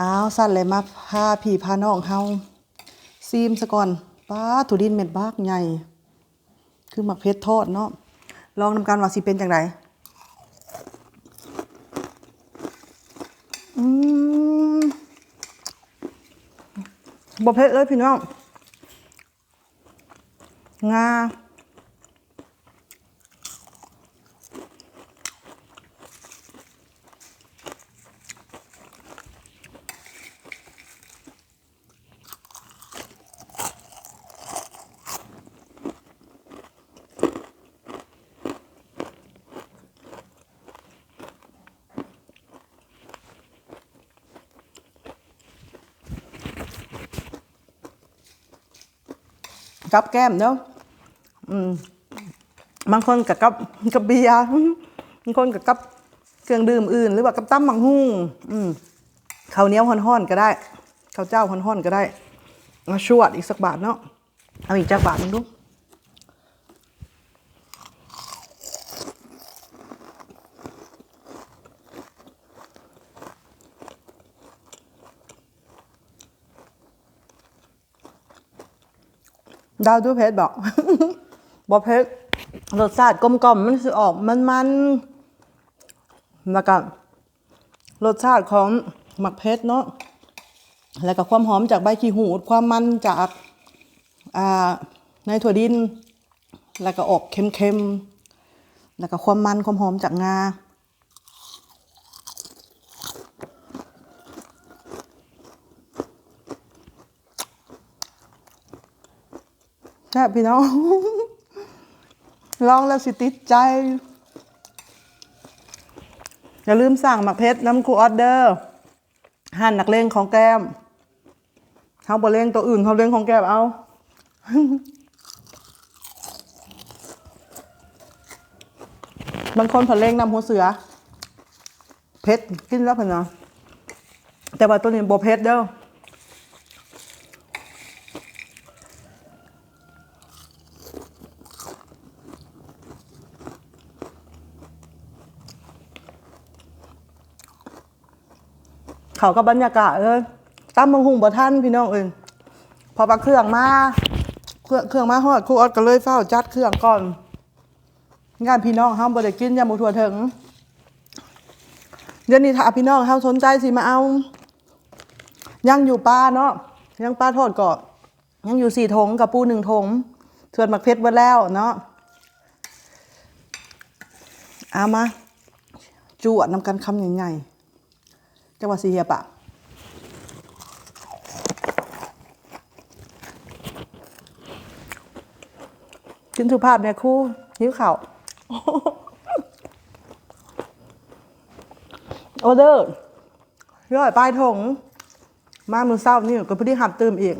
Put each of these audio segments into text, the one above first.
อ้าวสั่นเลยมาพาพี่พาน้องเฮาซีมซะก่อนป้าถั่วดินเม็ดบากใหญ่คือหมักเพชรทอดเนาะลองนำกันว่าสิเป็นจังไดอืมบ่เผ็ดเลยพี่น้องงา กับแก้มเนาะบางคนกับกับกับเบียร์บางคนกับกับเครื่องดื่มอื่น หรือว่ากับตั้มบังหุ่งข้าวเหนียวห่อนๆก็ได้ข้าวเจ้าห่อนๆก็ได้มาชวดอีกสักบาทเนาะเอาอีกจักบาทนึงดู ดาวดูเพชรบอกบอเพชรรสชาติกลมกล่อมมันสิออกมันมันๆแล้วก็รสชาติของหมักเพชรเนาะแล้วก็ความหอมจากใบขี้หูด ความมันจากาในถั่วดิน แล้วก็ออกเค็มๆแล้วก็ความมันความหอมจากงา แซ่พี่น้อง ลองแล้วสิติดใจ อย่าลืมสั่งหมักเพชรน้ำคูออเดอร์ หั่นนักเลงของแก้มเขาบะเลงตัวอื่นเขาเลงของแก้มเอาบางคนผัดเลงนำหัวเสือ เพชรกินแล้วเพิ่นเนาะแต่ว่าตัวนี้โบเพชรเด้อ เขากับบรรยากาศเลยตั้มบังหุงบ่ท่านพี่น้องเองพอปลาเครื่องมาเครื่องเครื่องมาฮอดครูออดก็เลยเฝ้าจัดเครื่องก่อน งานพี่น้องเฮามบ่ได้กินยำหมูถั่วถึงเดี๋ยวนี้ถ้าพี่น้องเฮาสนใจสิมาเอา ยังอยู่ปลาเนาะยังปลาทอดก่อนยังอยู่สี่ถงกับปูหนึ่งถงเถื่อนหมักเพชรไว้แล้วเนาะเอามาจวดนำกันคำใหญ่ๆ จังหวัดสีเฮียปะกินสุภาพเนี่ยครู่หิวข่าวโอเดอร์ย่อยปลายถง มามือเศร้านี่ก็พอดีหับเติมอีก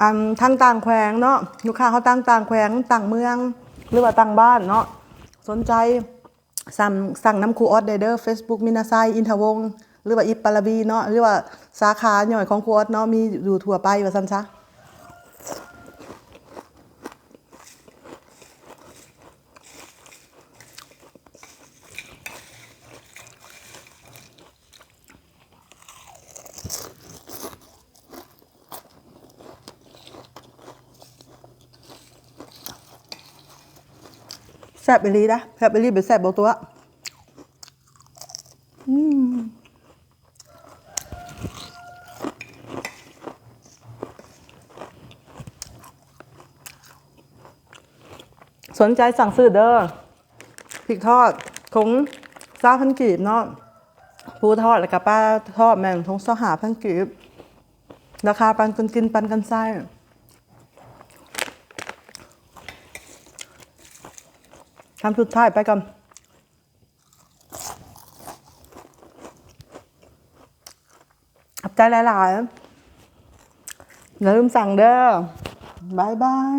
อันทางต่างแขวงเนาะลูกค้าเขาตั้งต่างแขวงต่างเมือง หรือว่าต่างบ้านเนาะสนใจ สั่งสั่งน้ำครูออสเดเดอร์เฟซบุ๊กมินาไซอินทวง หรือว่าอิปปาลาบีเนาะหรือว่าสาขาหน่อยของครูออสเนาะมีอยู่ทั่วไปว่าซันซะ แซ่บไปลีนะแซ่บไปลีเป็นแซ่บบอกตัวอืมสนใจสั่งซื้อเด้อพริกทอดคงซาพันกีบเนาะปูทอดแล้วก็ปลาทอดแมงทงซอหาพันกีบราคาปันกันกินปันกันไส้ำสุดท้ายไปกันอับใจหลายๆอย่าลืมสั่งเด้อบายบาย